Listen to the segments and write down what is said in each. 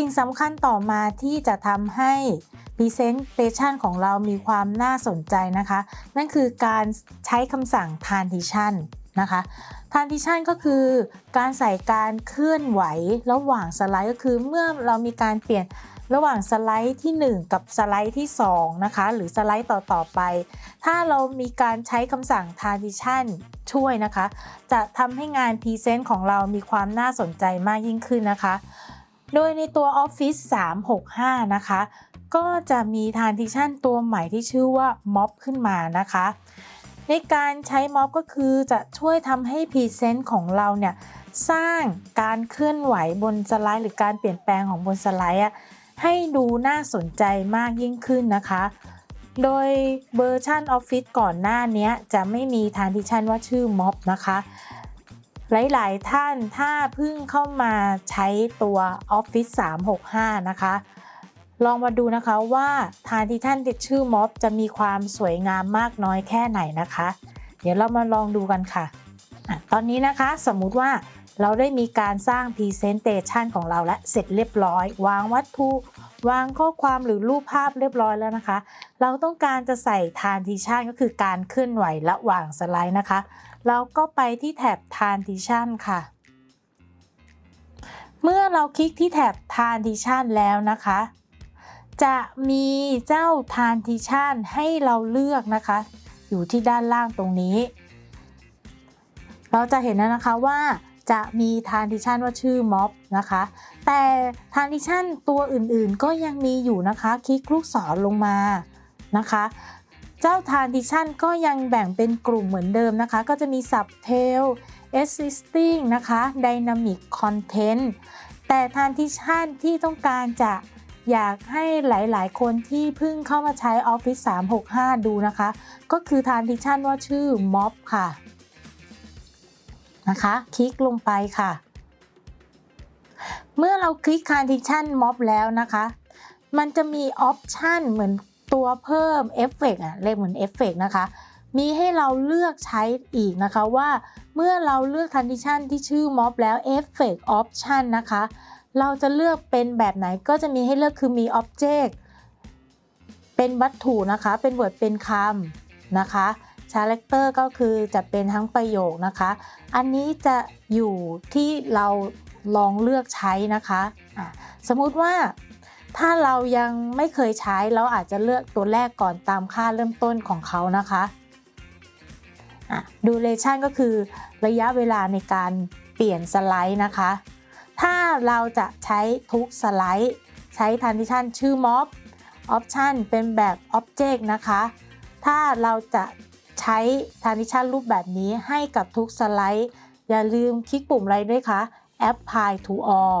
ิ่งสำคัญต่อมาที่จะทำให้ Presentation ของเรามีความน่าสนใจนะคะ นั่นคือการใช้คำสั่ง Transition นะคะ Transition ก็คือการใส่การเคลื่อนไหวระหว่างสไลด์ก็คือเมื่อเรามีการเปลี่ยนระหว่างสไลด์ที่ 1 กับสไลด์ที่ 2 นะคะ หรือสไลด์ต่อ ๆ ไป ถ้าเรามีการใช้คำสั่ง transition ช่วยนะคะ จะทำให้งาน Present ของเรามีความน่าสนใจมากยิ่งขึ้นนะคะ โดยในตัว Office 365 นะคะ ก็จะมี transition ตัวใหม่ที่ชื่อว่า Mob ขึ้นมานะคะ ในการใช้ Mob ก็คือจะช่วยทำให้ Present ของเราเนี่ยสร้างการเคลื่อนไหวบนสไลด์ หรือการเปลี่ยนแปลงของบนสไลด์ให้ดูน่าสนใจมากยิ่งขึ้นนะคะ โดยเวอร์ชัน Office ก่อนหน้านี้จะไม่มี transition ว่าชื่อ Mob นะคะ หลาย ๆ ท่านถ้าเพิ่งเข้ามาใช้ตัว Office 365 นะคะ ลองมาดูนะคะว่า transition ที่ชื่อ Mob จะมีความสวยงามมากน้อยแค่ไหนนะคะ เดี๋ยวเรามาลองดูกันค่ะอะตอนนี้นะคะสมมุติว่าเราได้มีการสร้าง Presentation ของเราและเสร็จเรียบร้อย วางวัตถุวางข้อความหรือรูปภาพเรียบร้อยแล้วนะคะ เราต้องการจะใส่ Transition ก็คือการเคลื่อนไหวระหว่างสไลด์นะคะ เราก็ไปที่แถบ Transition ค่ะ เมื่อเราคลิกที่แถบ Transition แล้วนะคะ จะมีเจ้า Transition ให้เราเลือกนะคะ อยู่ที่ด้านล่างตรงนี้ เราจะเห็นแล้วนะคะว่าจะมี Transition ว่าชื่อ Mob นะคะ แต่ Transition ตัวอื่นๆก็ยังมีอยู่นะคะ คลิกลูกศรลงมานะคะ เจ้า Transition ก็ยังแบ่งเป็นกลุ่มเหมือนเดิมนะคะ ก็จะมี Subtail Existing นะคะ Dynamic Content แต่ Transition ที่ต้องการจะอยากให้หลายๆ คนที่เพิ่งเข้ามาใช้ Office 365 ดูนะคะ ก็คือ Transition ว่าชื่อ Mob ค่ะ นะคะ คลิกลงไปค่ะ เมื่อเราคลิก Transition Mob แล้วนะคะ มันจะมีออปชันเหมือน ตัวเพิ่มเอฟเฟกต์อะเรียกเหมือนเอฟเฟกต์นะคะ มีให้เราเลือกใช้อีกนะคะว่าเมื่อเราเลือก Transition ที่ชื่อ Mob แล้ว Effect Option นะคะ เราจะเลือกเป็นแบบไหนก็จะมีให้เลือกคือมี Object เป็นวัตถุนะคะ เป็น Word เป็นคำนะคะ Character ก็คือจะเป็นทั้งประโยคนะคะ อันนี้จะอยู่ที่เราลองเลือกใช้นะคะะสมมุติว่า ถ้าเรายังไม่เคยใช้เราอาจจะเลือกตัวแรกก่อนตามค่าเริ่มต้นของเขานะคะะ duration ก็คือระยะเวลาในการเปลี่ยนสไลด์นะคะ ถ้าเราจะใช้ทุกสไลด์ ใช้ transition ชื่อ mob option เป็นแบบ object นะคะ ถ้าเราจะใช้ transition รูปแบบนี้ให้กับทุกสไลด์ อย่าลืมคลิกปุ่มอะไรด้วยคะ apply to all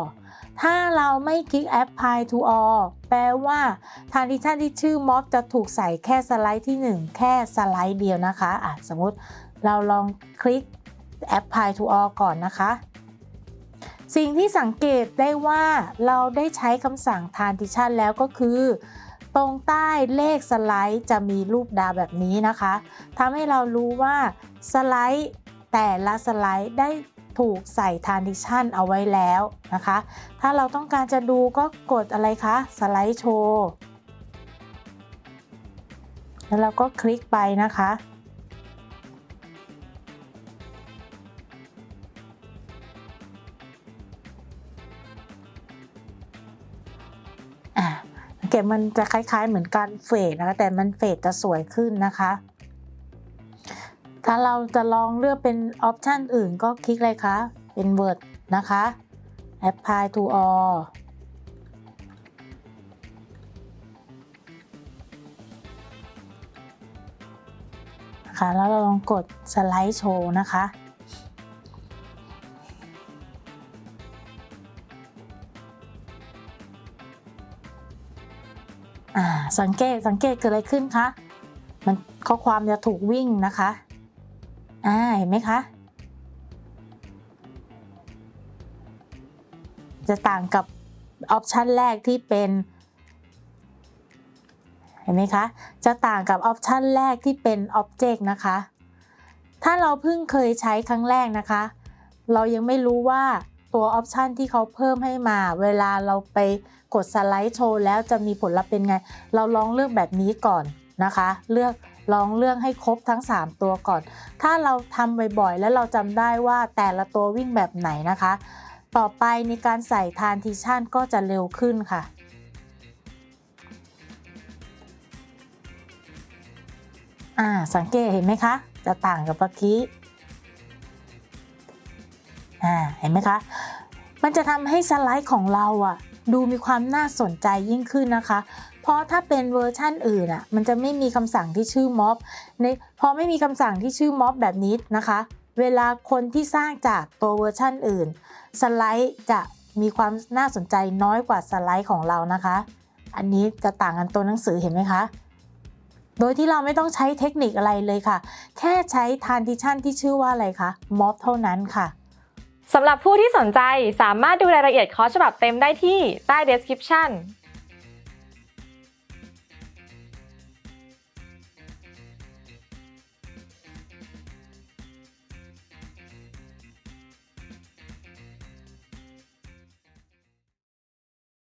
ถ้าเราไม่คลิก apply to all แปลว่า transition ที่ชื่อ mob จะถูกใส่แค่สไลด์ที่ 1 แค่สไลด์เดียวนะคะะสมมติเราลองคลิก apply to all ก่อนนะคะ สิ่งที่สังเกตได้ว่าเราได้ใช้คำสั่ง transition แล้วก็คือตรงใต้เลขสไลด์จะมีรูปดาวแบบนี้นะคะทำให้เรารู้ว่าสไลด์แต่ละสไลด์ได้ ถูกใส่ transition เอาไว้แล้วนะคะ ถ้าเราต้องการจะดูก็กดอะไรคะสไลด์โชว์แล้วเราก็คลิกไปนะคะอะสังเกตมันจะคล้ายๆเหมือนการเฟดนะคะ แต่มันเฟดจะสวยขึ้นนะคะ ถ้าเราจะลองเลือกเป็นออปชันอื่นก็คลิกเลยคะ เป็น Word นะคะ Apply to all ค่ะแล้วเราลองกดสไลด์โชว์นะคะอ่าสังเกตสังเกตเกิดอะไรขึ้นคะ มันข้อความจะถูกวิ่งนะคะ อ่าเห็นไหมคะ จะต่างกับออปชันแรกที่เป็นเห็นไหมคะ จะต่างกับออปชันแรกที่เป็น Object นะคะ ถ้าเราเพิ่งเคยใช้ครั้งแรกนะคะ เรายังไม่รู้ว่าตัวออปชันที่เขาเพิ่มให้มา เวลาเราไปกดสไลด์โชว์แล้วจะมีผลลัพธ์เป็นไง เราลองเลือกแบบนี้ก่อนนะคะ เลือก ลองเลือกให้ครบทั้ง 3 ตัวก่อน ถ้าเราทำบ่อยๆ แล้วเราจำได้ว่าแต่ละตัววิ่งแบบไหนนะคะ ต่อไปในการใส่ทานทิชันก็จะเร็วขึ้นค่ะอ่าสังเกตเห็นไหมคะ จะต่างกับเมื่อกี้อ่าเห็นไหมคะ มันจะทำให้สไลด์ของเราอะ ดูมีความน่าสนใจยิ่งขึ้นนะคะ เพราะถ้าเป็นเวอร์ชั่นอื่นอะมันจะไม่มีคำสั่งที่ชื่อม็อบในพอไม่มีคำสั่งที่ชื่อม็อบแบบนี้นะคะ เวลาคนที่สร้างจากตัวเวอร์ชั่นอื่น สไลด์จะมีความน่าสนใจน้อยกว่าสไลด์ของเรานะคะ อันนี้จะต่างกันตัวหนังสือเห็นไหมคะโดยที่เราไม่ต้องใช้เทคนิคอะไรเลยค่ะ แค่ใช้ทานทิชันที่ชื่อว่าอะไรคะม็อบเท่านั้นค่ะสำหรับผู้ที่สนใจสามารถดูรายละเอียดคอร์สฉบับเต็มได้ที่ใต้ description